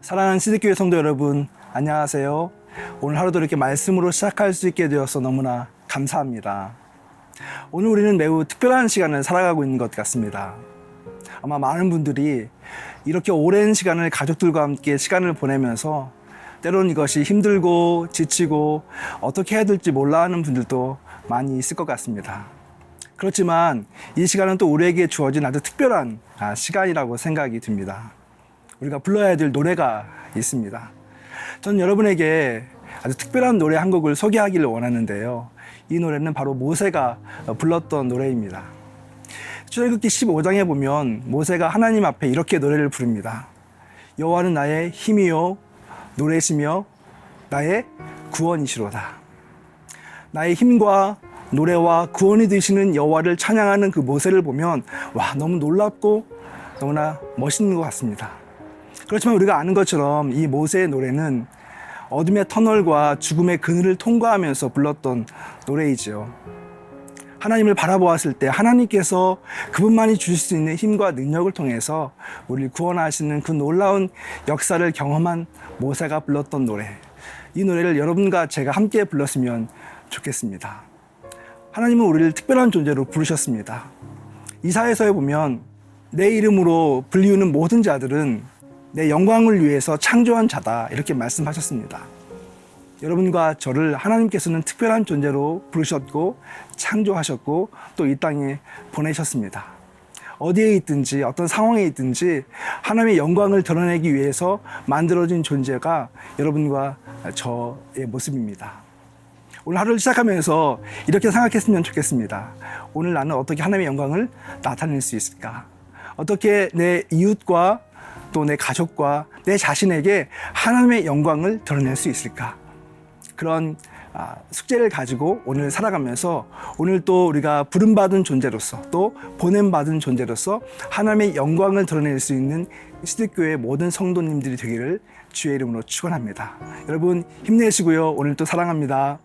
사랑하는 시드교회 성도 여러분, 안녕하세요. 오늘 하루도 이렇게 말씀으로 시작할 수 있게 되어서 너무나 감사합니다. 오늘 우리는 매우 특별한 시간을 살아가고 있는 것 같습니다. 아마 많은 분들이 이렇게 오랜 시간을 가족들과 함께 시간을 보내면서 때로는 이것이 힘들고 지치고 어떻게 해야 될지 몰라 하는 분들도 많이 있을 것 같습니다. 그렇지만 이 시간은 또 우리에게 주어진 아주 특별한 아, 시간이라고 생각이 듭니다. 우리가 불러야 될 노래가 있습니다. 저는 여러분에게 아주 특별한 노래 한 곡을 소개하기를 원하는데요. 이 노래는 바로 모세가 불렀던 노래입니다. 출애굽기 15장에 보면 모세가 하나님 앞에 이렇게 노래를 부릅니다. 여호와는 나의 힘이요 노래시며 나의 구원이시로다. 나의 힘과 노래와 구원이 되시는 여호와를 찬양하는 그 모세를 보면 와 너무 놀랍고 너무나 멋있는 것 같습니다. 그렇지만 우리가 아는 것처럼 이 모세의 노래는 어둠의 터널과 죽음의 그늘을 통과하면서 불렀던 노래이지요. 하나님을 바라보았을 때 하나님께서 그분만이 주실 수 있는 힘과 능력을 통해서 우리를 구원하시는 그 놀라운 역사를 경험한 모세가 불렀던 노래. 이 노래를 여러분과 제가 함께 불렀으면 좋겠습니다. 하나님은 우리를 특별한 존재로 부르셨습니다. 이사에서에 보면 내 이름으로 불리우는 모든 자들은 내 영광을 위해서 창조한 자다 이렇게 말씀하셨습니다. 여러분과 저를 하나님께서는 특별한 존재로 부르셨고 창조하셨고 또 이 땅에 보내셨습니다. 어디에 있든지 어떤 상황에 있든지 하나님의 영광을 드러내기 위해서 만들어진 존재가 여러분과 저의 모습입니다. 오늘 하루를 시작하면서 이렇게 생각했으면 좋겠습니다. 오늘 나는 어떻게 하나님의 영광을 나타낼 수 있을까? 어떻게 내 이웃과 또 내 가족과 내 자신에게 하나님의 영광을 드러낼 수 있을까? 그런 아, 숙제를 가지고 오늘 살아가면서 오늘 또 우리가 부름받은 존재로서 또 보냄받은 존재로서 하나님의 영광을 드러낼 수 있는 시대교회 모든 성도님들이 되기를 주의 이름으로 축원합니다. 여러분 힘내시고요. 오늘 또 사랑합니다.